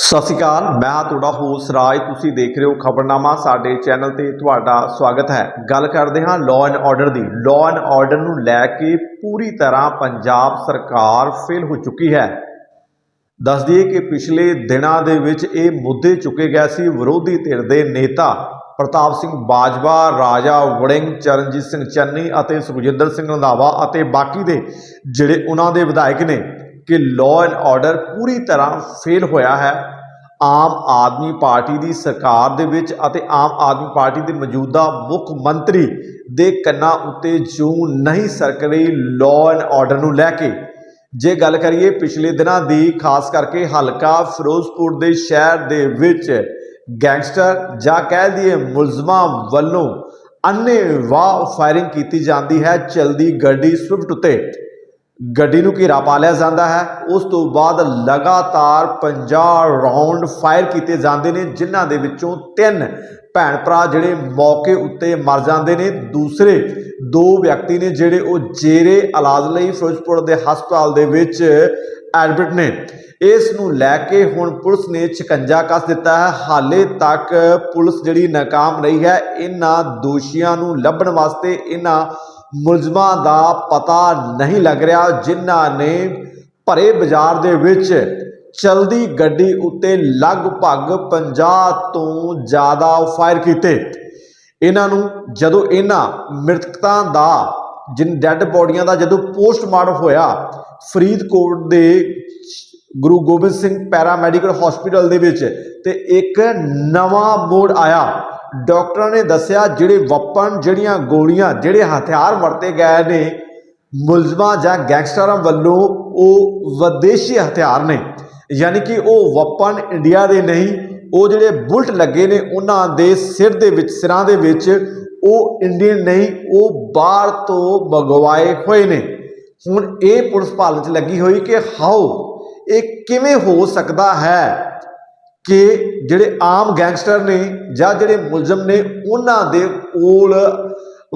ਸਤਿ ਸ਼੍ਰੀ ਅਕਾਲ, ਮੈਂ ਹਾਂ ਤੁਹਾਡਾ ਹੋਸਟ ਰਾਜ। ਤੁਸੀਂ ਦੇਖ ਰਹੇ ਹੋ ਖਬਰਨਾਮਾ, ਸਾਡੇ ਚੈਨਲ ਤੇ ਤੁਹਾਡਾ ਸਵਾਗਤ ਹੈ। ਗੱਲ ਕਰਦੇ ਹਾਂ ਲਾਅ ਐਂਡ ਆਰਡਰ ਦੀ। ਲਾਅ ਐਂਡ ਆਰਡਰ ਨੂੰ ਲੈ ਕੇ ਪੂਰੀ ਤਰ੍ਹਾਂ ਪੰਜਾਬ ਸਰਕਾਰ ਫੇਲ ਹੋ ਚੁੱਕੀ ਹੈ। ਦੱਸ ਦਈਏ ਕਿ ਪਿਛਲੇ ਦਿਨਾਂ ਦੇ ਵਿੱਚ ਇਹ ਮੁੱਦੇ ਚੁੱਕੇ ਗਏ ਸੀ। ਵਿਰੋਧੀ ਧਿਰ ਦੇ ਨੇਤਾ ਪ੍ਰਤਾਪ ਸਿੰਘ ਬਾਜਵਾ, ਰਾਜਾ ਵੜਿੰਗ, ਚਰਨਜੀਤ ਸਿੰਘ ਚੰਨੀ ਅਤੇ ਸੁਖਜਿੰਦਰ ਸਿੰਘ ਰੰਧਾਵਾ ਅਤੇ ਬਾਕੀ ਦੇ ਜਿਹੜੇ ਉਹਨਾਂ ਦੇ ਵਿਧਾਇਕ ਨੇ ਕਿ ਲਾਅ ਐਂਡ ਆਰਡਰ ਪੂਰੀ ਤਰ੍ਹਾਂ ਫੇਲ ਹੋਇਆ ਹੈ। ਆਮ ਆਦਮੀ ਪਾਰਟੀ ਦੀ ਸਰਕਾਰ ਦੇ ਵਿੱਚ ਅਤੇ ਆਮ ਆਦਮੀ ਪਾਰਟੀ ਦੇ ਮੌਜੂਦਾ ਮੁੱਖ ਮੰਤਰੀ ਦੇ ਕੰਨਾਂ ਉੱਤੇ ਜੂ ਨਹੀਂ ਸਰਕ ਰਹੀ ਲਾਅ ਐਂਡ ਆਰਡਰ ਨੂੰ ਲੈ ਕੇ। ਜੇ ਗੱਲ ਕਰੀਏ ਪਿਛਲੇ ਦਿਨਾਂ ਦੀ, ਖਾਸ ਕਰਕੇ ਹਲਕਾ ਫਿਰੋਜ਼ਪੁਰ ਦੇ ਸ਼ਹਿਰ ਦੇ ਵਿੱਚ ਗੈਂਗਸਟਰ ਜਾਂ ਕਹਿ ਦਈਏ ਮੁਲਜ਼ਮਾਂ ਵੱਲੋਂ ਅੰਨ੍ਹੇਵਾਹ ਫਾਇਰਿੰਗ ਕੀਤੀ ਜਾਂਦੀ ਹੈ ਚਲਦੀ ਗੱਡੀ ਸਵਿਫਟ ਉੱਤੇ। ਗੱਡੀ ਨੂੰ ਘੇਰਾ ਪਾ ਲਿਆ ਜਾਂਦਾ ਹੈ। ਉਸ ਤੋਂ ਬਾਅਦ ਲਗਾਤਾਰ 50 ਰਾਉਂਡ ਫਾਇਰ ਕੀਤੇ ਜਾਂਦੇ ਨੇ, ਜਿਨ੍ਹਾਂ ਦੇ ਵਿੱਚੋਂ ਤਿੰਨ ਭੈਣ ਭਰਾ ਜਿਹੜੇ ਮੌਕੇ ਉੱਤੇ ਮਰ ਜਾਂਦੇ ਨੇ। ਦੂਸਰੇ ਦੋ ਵਿਅਕਤੀ ਨੇ ਜਿਹੜੇ ਉਹ ਜੇਰੇ ਇਲਾਜ ਲਈ ਫਿਰੋਜ਼ਪੁਰ ਦੇ ਹਸਪਤਾਲ ਦੇ ਵਿੱਚ ਐਡਮਿਟ ਨੇ। ਇਸ ਨੂੰ ਲੈ ਕੇ ਹੁਣ ਪੁਲਿਸ ਨੇ ਛਿਕੰਜਾ ਕੱਸ ਦਿੱਤਾ ਹੈ। ਹਾਲੇ ਤੱਕ ਪੁਲਿਸ ਜਿਹੜੀ ਨਾਕਾਮ ਰਹੀ ਹੈ, ਇਹਨਾਂ ਦੋਸ਼ੀਆਂ ਨੂੰ ਲੱਭਣ ਵਾਸਤੇ ਇਹਨਾਂ ਮੁਲਜ਼ਮਾਂ ਦਾ ਪਤਾ ਨਹੀਂ ਲੱਗ ਰਿਹਾ ਜਿਨ੍ਹਾਂ ਨੇ ਭਰੇ ਬਾਜ਼ਾਰ ਦੇ ਵਿੱਚ ਚਲਦੀ ਗੱਡੀ ਉੱਤੇ ਲਗਭਗ 50 ਤੋਂ ਜ਼ਿਆਦਾ ਫਾਇਰ ਕੀਤੇ। ਇਹਨਾਂ ਨੂੰ ਜਦੋਂ ਇਹਨਾਂ ਮ੍ਰਿਤਕਾਂ ਦਾ, ਜਿਨ ਡੈੱਡ ਬੋਡੀਆਂ ਦਾ ਜਦੋਂ ਪੋਸਟਮਾਰਟਮ ਹੋਇਆ, ਫਰੀਦਕੋਟ ਦੇ Guru Gobind Singh paramedical hospital ਦੇ ਵਿੱਚ ਤੇ ਇੱਕ ਨਵਾਂ ਮੋੜ ਆਇਆ। ਡਾਕਟਰਾਂ ਨੇ ਦੱਸਿਆ ਜਿਹੜੇ ਵਪਨ ਜਿਹੜੀਆਂ ਗੋਲੀਆਂ, ਜਿਹੜੇ ਹਥਿਆਰ ਵਰਤੇ ਗਏ ਨੇ, ਮੁਲਜ਼ਮਾਂ ਜਾਂ ਗੈਂਗਸਟਰਾਂ ਵੱਲੋਂ ਉਹ ਵਿਦੇਸ਼ੀ ਹਥਿਆਰ ਨੇ। ਯਾਨੀ ਕਿ ਉਹ ਵਪਨ ਇੰਡੀਆ ਦੇ ਨਹੀਂ, ਉਹ ਜਿਹੜੇ ਬੁਲਟ ਲੱਗੇ ਨੇ, ਉਹਨਾਂ ਦੇ ਸਿਰ ਦੇ ਵਿੱਚ, ਸਿਰਾਂ ਦੇ ਵਿੱਚ, ਉਹ ਇੰਡੀਅਨ ਨਹੀਂ, ਉਹ ਬਾਹਰ ਤੋਂ ਮੰਗਵਾਏ ਹੋਏ ਨੇ। ਹੁਣ ਇਹ ਪੁਲਿਸ ਭਾਲ 'ਚ ਲੱਗੀ ਹੋਈ ਕਿ ਹਾਓ, ਇਹ ਕਿਵੇਂ ਹੋ ਸਕਦਾ ਹੈ? ਕਿ ਜਿਹੜੇ ਆਮ ਗੈਂਗਸਟਰ ਨੇ ਜਾਂ ਜਿਹੜੇ ਮੁਲਜ਼ਮ ਨੇ, ਉਹਨਾਂ ਦੇ ਕੋਲ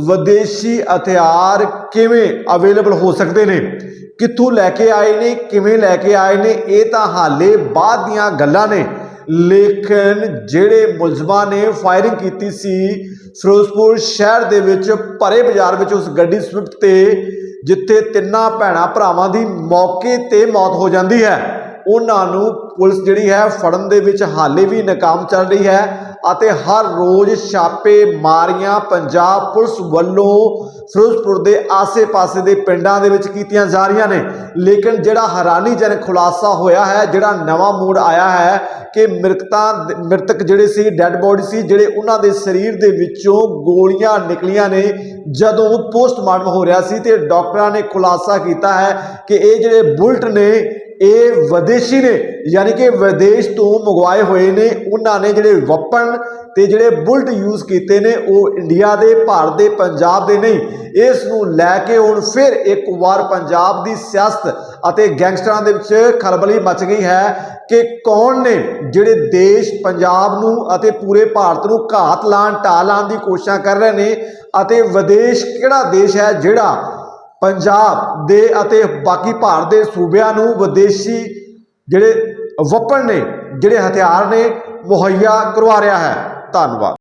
ਵਿਦੇਸ਼ੀ ਹਥਿਆਰ ਕਿਵੇਂ ਅਵੇਲੇਬਲ ਹੋ ਸਕਦੇ ਨੇ? ਕਿੱਥੋਂ ਲੈ ਕੇ ਆਏ ਨੇ, ਕਿਵੇਂ ਲੈ ਕੇ ਆਏ ਨੇ? ਇਹ ਤਾਂ ਹਾਲੇ ਬਾਅਦ ਦੀਆਂ ਗੱਲਾਂ ਨੇ। ਲੇਕਿਨ ਜਿਹੜੇ ਮੁਲਜ਼ਮਾਂ ਨੇ ਫਾਇਰਿੰਗ ਕੀਤੀ ਸੀ ਫਿਰੋਜ਼ਪੁਰ ਸ਼ਹਿਰ ਦੇ ਵਿੱਚ, ਭਰੇ ਬਾਜ਼ਾਰ ਵਿੱਚ ਉਸ ਗੱਡੀ ਸਵਿਫਟ ਤੇ, ਜਿੱਥੇ ਤਿੰਨਾਂ ਭੈਣਾਂ ਭਰਾਵਾਂ ਦੀ ਮੌਕੇ ਤੇ ਮੌਤ ਹੋ ਜਾਂਦੀ ਹੈ। ਉਹਨਾਂ ਨੂੰ ਪੁਲਿਸ ਜਿਹੜੀ ਹੈ ਫੜਨ ਦੇ ਵਿੱਚ ਹਾਲੇ ਵੀ ਨਾਕਾਮ ਚੱਲ ਰਹੀ ਹੈ ਅਤੇ ਹਰ ਰੋਜ਼ ਛਾਪੇ ਮਾਰੀਆਂ ਪੰਜਾਬ ਪੁਲਿਸ ਵੱਲੋਂ ਫਿਰੋਜ਼ਪੁਰ ਦੇ ਆਸੇ-ਪਾਸੇ ਦੇ ਪਿੰਡਾਂ ਦੇ ਵਿੱਚ ਕੀਤੀਆਂ ਜਾ ਰਹੀਆਂ ਨੇ। ਲੇਕਿਨ ਜਿਹੜਾ ਹੈਰਾਨੀਜਨਕ ਖੁਲਾਸਾ ਹੋਇਆ ਹੈ, ਜਿਹੜਾ ਨਵਾਂ ਮੋੜ ਆਇਆ ਹੈ ਕਿ ਮ੍ਰਿਤਕਾਂ ਮ੍ਰਿਤਕ ਜਿਹੜੇ ਸੀ, ਡੈੱਡ ਬੋਡੀ ਸੀ, ਜਿਹੜੇ ਉਹਨਾਂ ਦੇ ਸਰੀਰ ਦੇ ਵਿੱਚੋਂ ਗੋਲੀਆਂ ਨਿਕਲੀਆਂ ਨੇ, ਜਦੋਂ ਪੋਸਟਮਾਰਟਮ ਹੋ ਰਿਹਾ ਸੀ ਤੇ ਡਾਕਟਰਾਂ ਨੇ ਖੁਲਾਸਾ ਕੀਤਾ ਹੈ ਕਿ ਇਹ ਜਿਹੜੇ ਬੁਲਟ ਨੇ ਇਹ ਵਿਦੇਸ਼ੀ ਨੇ, ਯਾਨੀ ਕਿ ਵਿਦੇਸ਼ ਤੋਂ ਮੰਗਵਾਏ ਹੋਏ ਨੇ, ਉਹਨਾਂ ਨੇ ਜਿਹੜੇ ਵਪਨ ਤੇ ਜਿਹੜੇ ਬੁਲਟ ਯੂਜ਼ ਕੀਤੇ ਨੇ, ਉਹ ਇੰਡੀਆ ਦੇ, ਭਾਰਤ ਦੇ, ਪੰਜਾਬ ਦੇ ਨਹੀਂ, ਇਸ ਨੂੰ ਲੈ ਕੇ ਹੁਣ ਫਿਰ ਇੱਕ ਵਾਰ ਪੰਜਾਬ ਦੀ ਸਿਆਸਤ ਅਤੇ ਗੈਂਗਸਟਰਾਂ ਦੇ ਵਿੱਚ ਖਲਬਲੀ ਮਚ ਗਈ ਹੈ ਕਿ ਕੌਣ ਨੇ ਜਿਹੜੇ ਦੇਸ਼ ਪੰਜਾਬ ਨੂੰ ਅਤੇ ਪੂਰੇ ਭਾਰਤ ਨੂੰ ਘਾਤ ਲਾਣ ਢਾਹ ਲਾਣ ਦੀ ਕੋਸ਼ਿਸ਼ਾਂ ਕਰ ਰਹੇ ਨੇ ਅਤੇ ਵਿਦੇਸ਼ ਕਿਹੜਾ ਦੇਸ਼ ਹੈ ਜਿਹੜਾ ਪੰਜਾਬ ਦੇ ਅਤੇ ਬਾਕੀ ਭਾਰਤ ਦੇ ਸੂਬਿਆਂ ਨੂੰ ਵਿਦੇਸ਼ੀ ਜਿਹੜੇ ਵਪਨ ਨੇ, ਜਿਹੜੇ ਹਥਿਆਰ ਨੇ, ਮੁਹੱਈਆ ਕਰਵਾ ਰਿਹਾ ਹੈ। ਧੰਨਵਾਦ।